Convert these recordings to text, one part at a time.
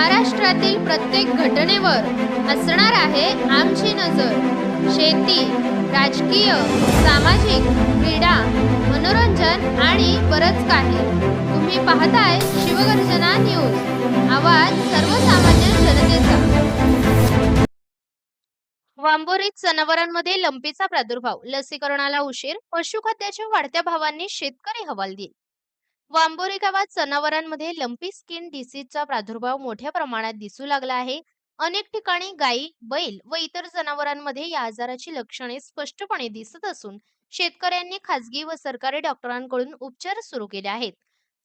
महाराष्ट्रातील प्रत्येक घटनेवर असणार आहे आमची नजर. शेती राजकीय सामाजिक क्रीडा मनोरंजन आणि बरंच काही. तुम्ही पाहताय शिवगर्जना न्यूज. आवाज सर्वसामान्य जनतेचा. वांबोरीत जनावरांमध्ये लंपीचा प्रादुर्भाव लसीकरणाला उशीर पशुखाद्याच्या वाढत्या भावांनी शेतकरी हवालदिल. वांबोरे गावात जनावरांमध्ये लंपी स्किन डिसीजचा प्रादुर्भाव मोठ्या प्रमाणात दिसू लागला आहे. अनेक ठिकाणी गायी बैल व इतर जनावरांमध्ये या आजाराची लक्षणे स्पष्टपणे दिसत असून शेतकऱ्यांनी खासगी व सरकारी डॉक्टरांकडून उपचार सुरू केले आहेत.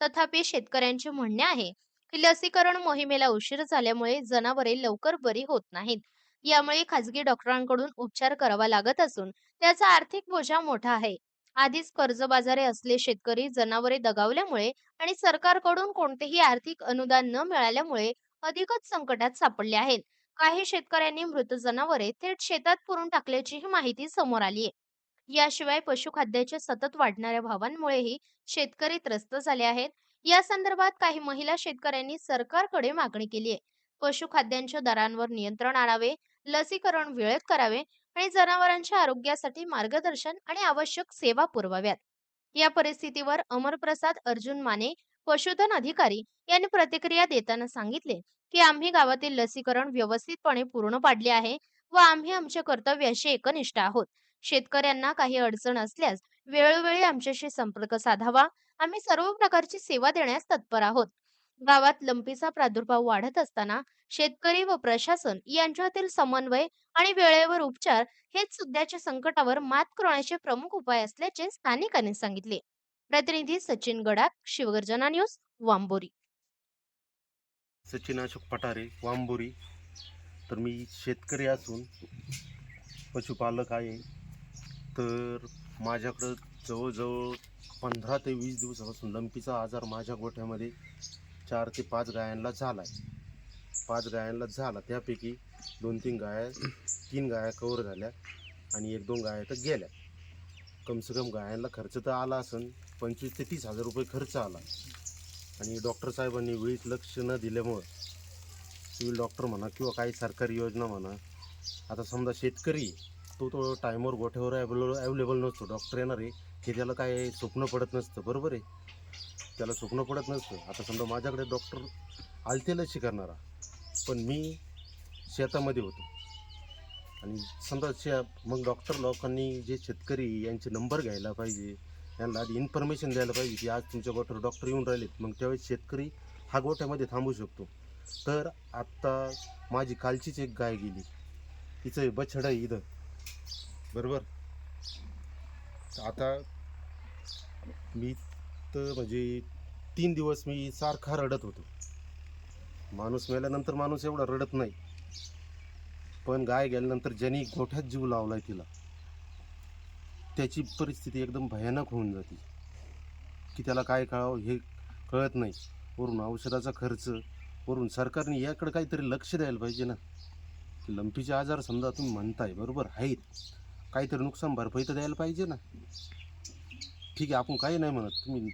तथापि शेतकऱ्यांचे म्हणणे आहे की लसीकरण मोहिमेला उशीर झाल्यामुळे जनावरे लवकर बरी होत नाहीत. यामुळे खासगी डॉक्टरांकडून उपचार करावा लागत असून त्याचा आर्थिक बोजा मोठा आहे. आधीच कर्जबाजारी असले शेतकरी जनावरे दगावल्यामुळे आणि सरकारकडून कोणतेही आर्थिक अनुदान न मिळाल्यामुळे अधिकच संकटात सापडले आहेत. काही शेतकऱ्यांनी मृत जनावरे थेट शेतात पुरून टाकल्याचीही माहिती समोर आली आहे. याशिवाय पशुखाद्याच्या सतत वाढणाऱ्या भावांमुळेही शेतकरी त्रस्त झाले आहेत. या संदर्भात काही महिला शेतकऱ्यांनी सरकारकडे मागणी केली आहे. पशुखाद्यांच्या दरांवर नियंत्रण आणावे लसीकरण वेळेत करावे आणि जनावरांच्या आरोग्यासाठी मार्गदर्शन आणि आवश्यक सेवा पुरवाव्यात. या परिस्थितीवर अमरप्रसाद अर्जुन माने पशुधन अधिकारी यांनी प्रतिक्रिया देताना सांगितले की आम्ही गावातील लसीकरण व्यवस्थितपणे पूर्ण पाडले आहे व आम्ही आमच्या कर्तव्याशी एकनिष्ठ आहोत. शेतकऱ्यांना काही अडचण असल्यास वेळोवेळी आमच्याशी संपर्क साधावा. आम्ही सर्व प्रकारची सेवा देण्यास तत्पर आहोत. गावात लंपीचा प्रादुर्भाव वाढत असताना शेतकरी व प्रशासन यांच्यातील समन्वय आणि वेळेवर उपचार हेच सध्याच्या संकटावर मात करण्याचे प्रमुख उपाय असल्याचे स्थानिकांनी सांगितले. प्रतिनिधी सचिन गडाख शिवगर्जना न्यूज वांबोरी. सचिन अशोक पठारे वांबोरी. तर मी शेतकरी असून पशुपालक आहे. तर माझ्याकडं जवळजवळ पंधरा ते वीस दिवसापासून लंपीचा आजार माझ्या गोठ्यामध्ये चार ते पाच गायांना झाला आहे पाच गायांना झाला. त्यापैकी दोन तीन गाया तीन गाया कवर झाल्या आणि एक दोन गाया तर गेल्या. कमसे कम गायांना खर्च तर आला असेल पंचवीस ते तीस हजार रुपये खर्च आला. आणि डॉक्टर साहेबांनी वेळीच लक्ष न दिल्यामुळं सिव्हिल डॉक्टर म्हणा किंवा काही सरकारी योजना म्हणा आता समजा शेतकरी तो तो टायमवर गोठ्यावर ॲवेलेबल अवेलेबल नसतो. डॉक्टर येणार आहे हे त्याला काय स्वप्न पडत नसतं. बरोबर आहे? त्याला स्वप्न पडत नसतं. आता समजा माझ्याकडे डॉक्टर आलतेलाच लशी पण मी शेतामध्ये होतो. आणि समजा शे मग डॉक्टर लोकांनी जे शेतकरी यांचे नंबर घ्यायला पाहिजे यांना आधी इन्फॉर्मेशन द्यायला पाहिजे की आज तुमच्या गोठ्यावर डॉक्टर येऊन राहिलेत. मग त्यावेळेस शेतकरी हा गोठ्यामध्ये थांबू शकतो. तर आत्ता माझी कालचीच एक गाय गेली. तिचं बछड आहे इथं. बरोबर? आता मी तर म्हणजे तीन दिवस मी सारखा रडत होतो. माणूस मेल्यानंतर माणूस एवढा रडत नाही. पण गाय गेल्यानंतर ज्यांनी गोठ्यात जीव लावलाय तिला त्याची परिस्थिती एकदम भयानक होऊन जाते. की त्याला काय कळावं हे कळत नाही. वरून औषधाचा खर्च वरून सरकारने याकडे काहीतरी लक्ष द्यायला पाहिजे ना. की लंपीचे आजार समजा तुम्ही म्हणताय बरोबर आहेत. काहीतरी नुकसान भरपाई तर द्यायला पाहिजे ना. ठीक आहे आपण काही नाही म्हणत. तुम्ही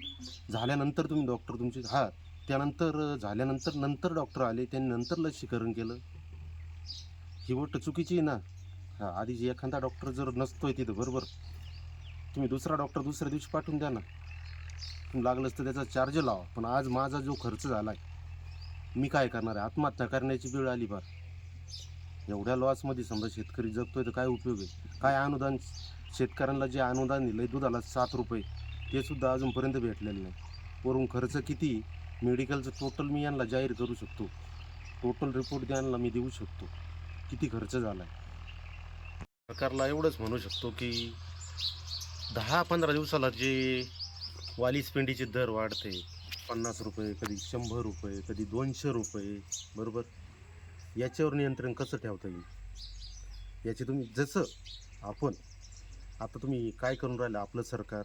झाल्यानंतर तुम्ही डॉक्टर तुमचे हा त्यानंतर झाल्यानंतर नंतर डॉक्टर आले त्यांनी नंतर लसीकरण केलं. ही गोष्ट चुकीची आहे ना. हा आधी जे एखादा डॉक्टर जर नसतोय तिथं बरोबर? तुम्ही दुसरा डॉक्टर दुसऱ्या दिवशी पाठवून द्या ना. तुम्ही लागलंच तर त्याचा चार्ज लावा. पण आज माझा जो खर्च झाला आहे मी काय करणार आहे? आत्महत्या करण्याची वेळ आली फार एवढ्या लॉसमध्ये समजा शेतकरी जगतोय तर काय उपयोग आहे? काय अनुदान शेतकऱ्यांना जे अनुदान दिलं आहे दुधाला सात रुपये ते सुद्धा अजूनपर्यंत भेटलेलं नाही. वरून खर्च किती मेडिकलचं टोटल मी यांना जाहीर करू शकतो. टोटल रिपोर्ट द्यायला मी देऊ शकतो. किती खर्च झाला आहे सरकारला एवढंच म्हणू शकतो की दहा पंधरा दिवसाला जे वालीस पेंडीचे दर वाढते पन्नास रुपये कधी शंभर रुपये कधी दोनशे रुपये बरोबर? याच्यावर नियंत्रण कसं ठेवता येईल? याचे तुम्ही जसं आपण आता तुम्ही काय करून राहिलं आपलं सरकार?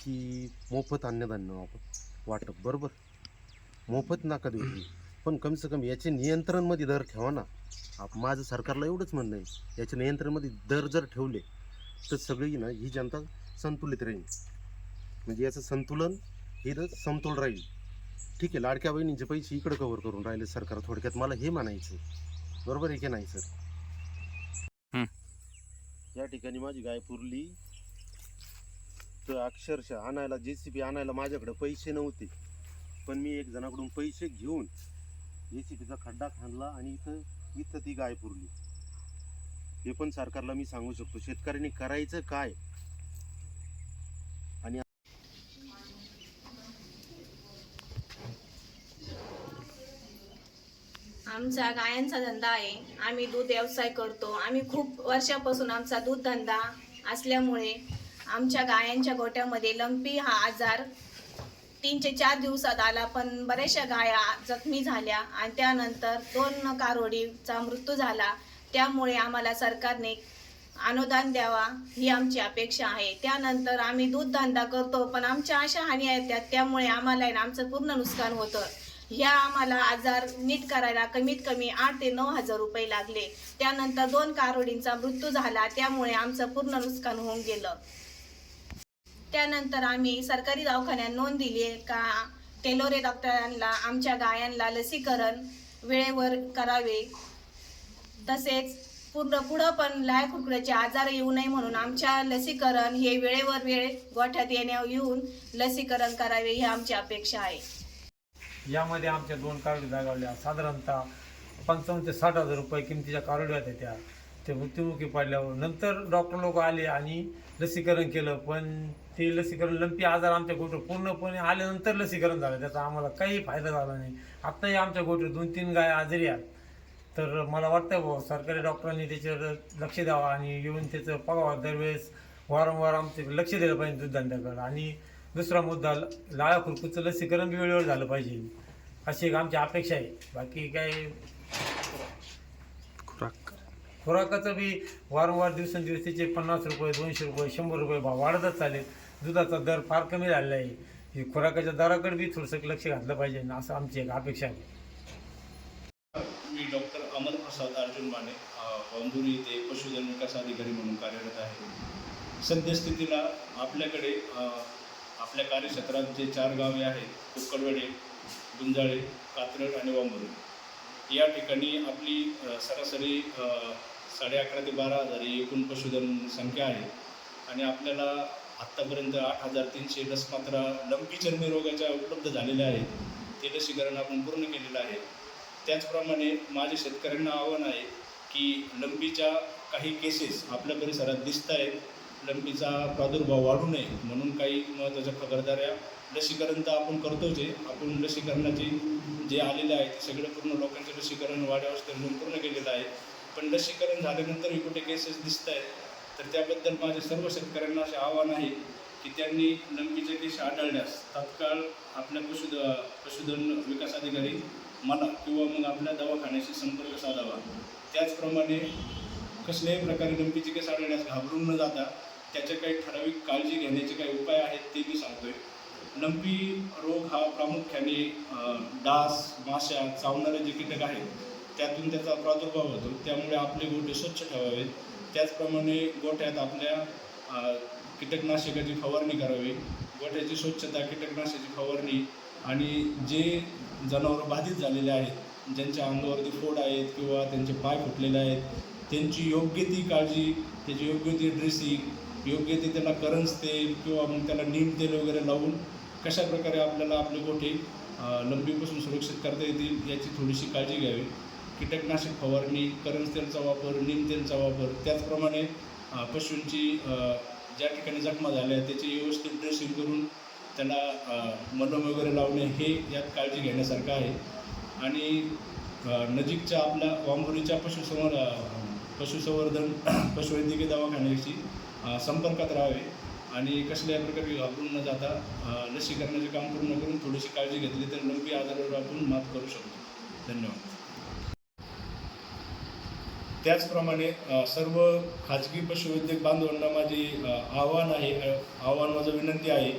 की मोफत अन्नधान्य वापर वाटप बरोबर? मोफत नाका देऊ पण कमीसे कमी याचे नियंत्रणमध्ये दर ठेवा ना. आप माझं सरकारला एवढंच म्हणणं आहे. याच्या नियंत्रणमध्ये दर जर ठेवले तर सगळी ना ही जनता संतुलित राहील. म्हणजे याचं संतुलन हे तर समतोल राहील. ठीक आहे लाडक्या बहिणींचे पैसे इकडे कव्हर करून राहिले सरकार थोडक्यात. मला हे म्हणायचं बरोबर आहे की नाही सर? या ठिकाणी माझी गाय पुरली. तर अक्षरशः आणायला जे सी पी आणायला माझ्याकडे पैसे नव्हते. पण मी एक जणाकडून पैसे घेऊन जे सी पीचा खड्डा खाणला आणि इथं इथं ती गाय पुरली. हे पण सरकारला मी सांगू शकतो. शेतकऱ्यांनी करायचं काय? आमचा गायांचा धंदा आहे. आम्ही दूध व्यवसाय करतो. आम्ही खूप वर्षापासून आमचा दूध धंदा असल्यामुळे आमच्या गायांच्या गोट्यामध्ये लंपी हा आजार तीन ते चार दिवसात आला पण बऱ्याचशा गाया जखमी झाल्या आणि त्यानंतर दोन कारोडीचा मृत्यू झाला. त्यामुळे आम्हाला सरकारने अनुदान द्यावा ही आमची अपेक्षा आहे. त्यानंतर आम्ही दूध धंदा करतो पण आमच्या अशा हानी आहेत त्यामुळे आम्हाला आमचं पूर्ण नुकसान होतं. ह्या आम्हाला आजार नीट करायला कमीत कमी आठ ते नऊ हजार रुपये लागले. त्यानंतर दोन कारोडींचा मृत्यू झाला त्यामुळे आमचं पूर्ण नुकसान होऊन गेलं. त्यानंतर आम्ही सरकारी दवाखान्यात नोंद दिली आहे का? टेलोरे डॉक्टरांना आमच्या गायांना लसीकरण वेळेवर करावे. तसेच पूर्ण पुढं पण लाय खुरकुड्याचे आजार येऊ नये म्हणून आमच्या लसीकरण हे वेळेवर वेळ गोठ्यात येण्या येऊन लसीकरण करावे ही आमची अपेक्षा आहे. यामध्ये आमच्या दोन कारडी जागावल्या साधारणतः पंचावन्न ते साठ हजार रुपये किमतीच्या कारड्या होत्या त्या. ते मृत्युमुखी पडल्यावर नंतर डॉक्टर लोक आले आणि लसीकरण केलं. पण ते लसीकरण लंपी आजार आमच्या गोष्ट पूर्णपणे आल्यानंतर लसीकरण झालं. त्याचा आम्हाला काही फायदा झाला नाही. आत्ताही आमच्या गोष्टी दोन तीन गाय आजारी आहेत. तर मला वाटतं भाऊ सरकारी डॉक्टरांनी त्याच्यावर लक्ष द्यावं आणि येऊन त्याचं पगावा दरवेळेस वारंवार आमचे लक्ष दिलं पाहिजे दूधधंद्याकडं आणि दुसरा मुद्दा लाळा खुरकूचं लसीकरण वेळेवर झालं पाहिजे. अशी एक आमची अपेक्षा आहे. बाकी काय खुराक. खुराकाचं बी वारंवार दिवसेंदिवस त्याचे पन्नास रुपये दोनशे रुपये शंभर रुपये भाव वाढतच चालेल दुधाचा दर फार कमी झालेला आहे. ही खुराकाच्या दराकडे बी थोडंसं लक्ष घातलं पाहिजे असं आमची एक अपेक्षा आहे. मी डॉक्टर अमर प्रसाद अर्जुन माने बंधुरी येथे पशुधन विकास अधिकारी म्हणून कार्यरत आहे. सद्यस्थितीला आपल्याकडे आपल्या कार्यक्षेत्रात जे चार गावे आहेत कुक्कडवडे गुंजाळे कात्रड आणि वांबुरी. या ठिकाणी आपली सरासरी साडे अकरा ते बारा हजार ही एकूण पशुधन संख्या आहे. आणि आपल्याला आत्तापर्यंत आठ हजार तीनशे लसमात्रा लंपी चर्मी रोगाच्या उपलब्ध झालेल्या आहेत. ते लसीकरण आपण पूर्ण केलेलं आहे. त्याचप्रमाणे माझे शेतकऱ्यांना आव्हान आहे की लंपीच्या काही केसेस आपल्या परिसरात दिसत आहेत लंपीचा प्रादुर्भाव वाढू नये म्हणून काही महत्त्वाच्या खबरदाऱ्या लसीकरण तर आपण करतोच आहे. आपण लसीकरणाचे जे आलेले आहे ते सगळं पूर्ण लोकांचे लसीकरण वाड्यावस्थेतून पूर्ण केलेलं आहे. पण लसीकरण झाल्यानंतरही कुठे केसेस दिसत आहेत तर त्याबद्दल माझे सर्व शेतकऱ्यांना असे आव्हान आहे की त्यांनी लंपीचे केस आढळल्यास तात्काळ आपल्या पशुध पशुधन विकास अधिकारी मला किंवा मग आपल्या दवाखान्याशी संपर्क साधावा. त्याचप्रमाणे कसल्याही प्रकारे लंपीचे केस आढळण्यास घाबरून न जाता त्याच्या काही ठराविक काळजी घेण्याचे काही उपाय आहेत ते मी सांगतोय. लंपी रोग हा प्रामुख्याने डास माशा चावणारे जे कीटक आहेत त्यातून त्याचा प्रादुर्भाव होतो. त्यामुळे आपले गोटे स्वच्छ ठेवावेत. त्याचप्रमाणे गोठ्यात आपल्या कीटकनाशकाची फवारणी करावी. गोठ्याची स्वच्छता कीटकनाशकाची फवारणी आणि जे जनावरं बाधित झालेले आहेत ज्यांच्या अंगावरती फोड आहेत किंवा त्यांचे पाय फुटलेले आहेत त्यांची योग्य ती काळजी त्याची योग्य ती ड्रेसिंग योग्य ते त्यांना करंज तेल किंवा मग त्याला नीम तेल वगैरे लावून कशा प्रकारे आपल्याला आपले गोठे लंबीपासून सुरक्षित करता येतील याची थोडीशी काळजी घ्यावी. कीटकनाशक फवारणी करंज तेलचा वापर नीम तेलचा वापर त्याचप्रमाणे पशूंची ज्या ठिकाणी जखमा झाल्या त्याची व्यवस्थित ड्रेसिंग करून त्याला मलम वगैरे लावणे हे यात काळजी घेण्यासारखं आहे. आणि नजीकच्या आपल्या वांबुरीच्या पशुसंवर पशुसंवर्धन पशुवैद्यकीय दवाखान्याशी संपर्कात राहावे आणि कसल्या प्रकारे घाबरून न जाता लसीकरणाचे काम पूर्ण करून थोडीशी काळजी घेतली तर लंबी आजारावर आपण मात करू शकतो. धन्यवाद. त्याचप्रमाणे सर्व खाजगी पशुवैद्यक बांधवांना माझे आव्हान आहे आव्हान माझं विनंती आहे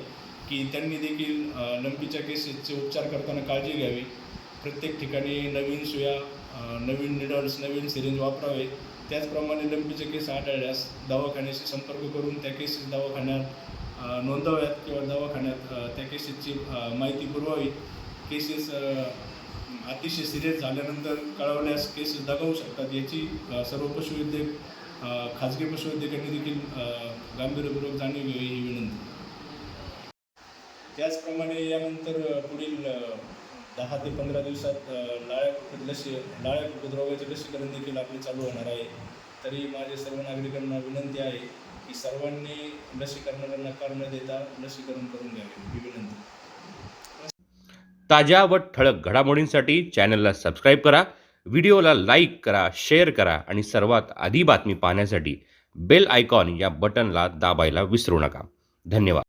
की त्यांनी देखील अ, लंपीच्या केसेसचे उपचार करताना काळजी घ्यावी. प्रत्येक ठिकाणी नवीन सुया नवीन निडल्स नवीन सिरिंज वापरावे. त्याचप्रमाणे लंपीचे केस आढळल्यास दवाखान्याशी संपर्क करून त्या केसेस दवाखान्यात नोंदवाव्यात किंवा दवाखान्यात त्या केसेसची माहिती पुरवावी. केसेस अतिशय सिरियस झाल्यानंतर कळवल्यास केसेस दगावू शकतात याची सर्व पशुवैद्यक खाजगी पशुवैद्यकांनी देखील गांभीर्यपूर्वक जाणीव घ्यावी ही विनंती. त्याचप्रमाणे यानंतर पुढील दहा ते पंधरा दिवसात अ, लाळ्या लसी लाळ्या कुक्कुट लसीकरण देखील आपले चालू होणार आहे. तरी माझे सर्व नागरिकांना विनंती आहे की सर्वांनी लसीकरणाला नकार न देता लसीकरण करून घ्यावे. ही विनंती. ताज्या व ठळक घडामोडींसाठी चॅनलला सबस्क्राईब करा व्हिडिओला लाईक करा शेअर करा आणि सर्वात आधी बातमी पाहण्यासाठी बेल आयकॉन या बटनला दाबायला विसरू नका. धन्यवाद.